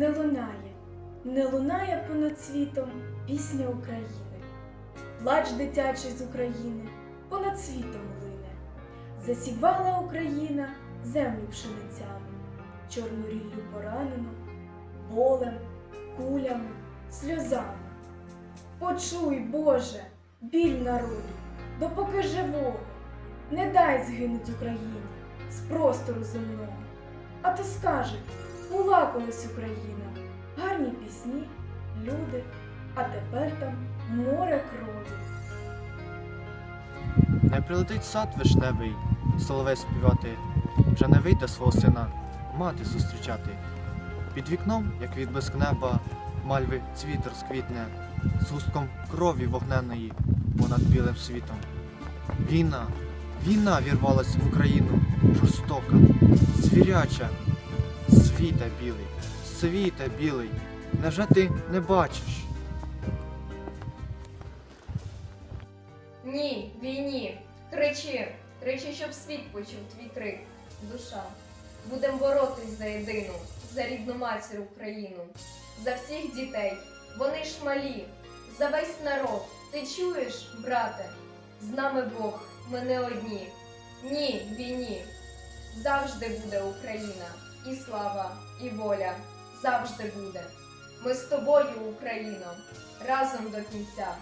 не лунає, не лунає понад світом пісня України. Плач дитячий з України понад світом лине. Засівала Україна землю пшеницями, чорну ріллю поранену, болем, кулями, сльозами. Почуй, Боже, біль народу, допоки живого, не дай згинуть Україні з простору земного. А то скажуть, була колись Україна, гарні пісні, люди, а тепер там море крові. Не прилетить сад вишневий, соловей співати, вже не вийде свого сина мати зустрічати. Під вікном, як від блиск неба, мальви цвіт розквітне, з густком крові вогненної понад білим світом. Війна, війна вірвалась в Україну, жорстока, звіряча, світе білий, світе білий, невже ти не бачиш? Ні, війні. Кричи, кричи, щоб світ почув твій крик. Душа. Будем боротись за єдину, за рідну матір Україну, за всіх дітей, вони ж малі, за весь народ. Ти чуєш, брате? З нами Бог, ми не одні. Ні, війні. Завжди буде Україна, і слава, і воля. Завжди буде. Ми з тобою, Україно, разом до кінця.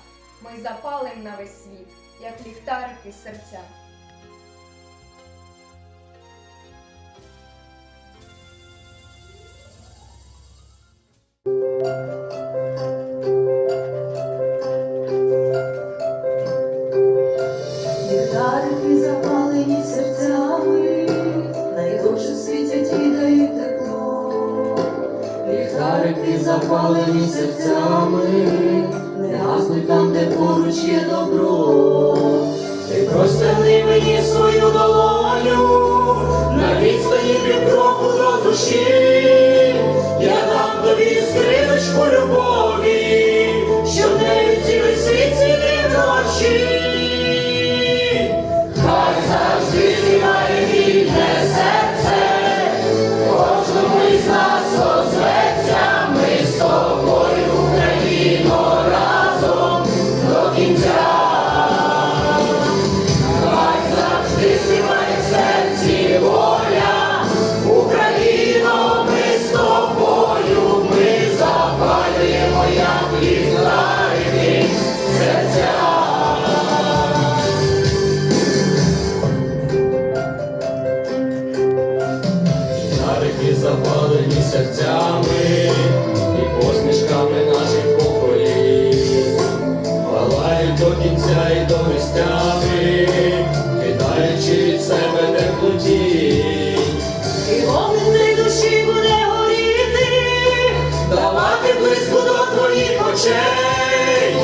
Ми запалим на весь світ, як ліхтарики серця. Ліхтарики запалені серцями, не гаснуть там, де поруч є добро. Ти простягни мені свою долоню, на відстані кроку до душі. До кінця і до місцями, кидаючи від себе теплоті. І вогник душі буде горіти, давати близько до твоїх очей.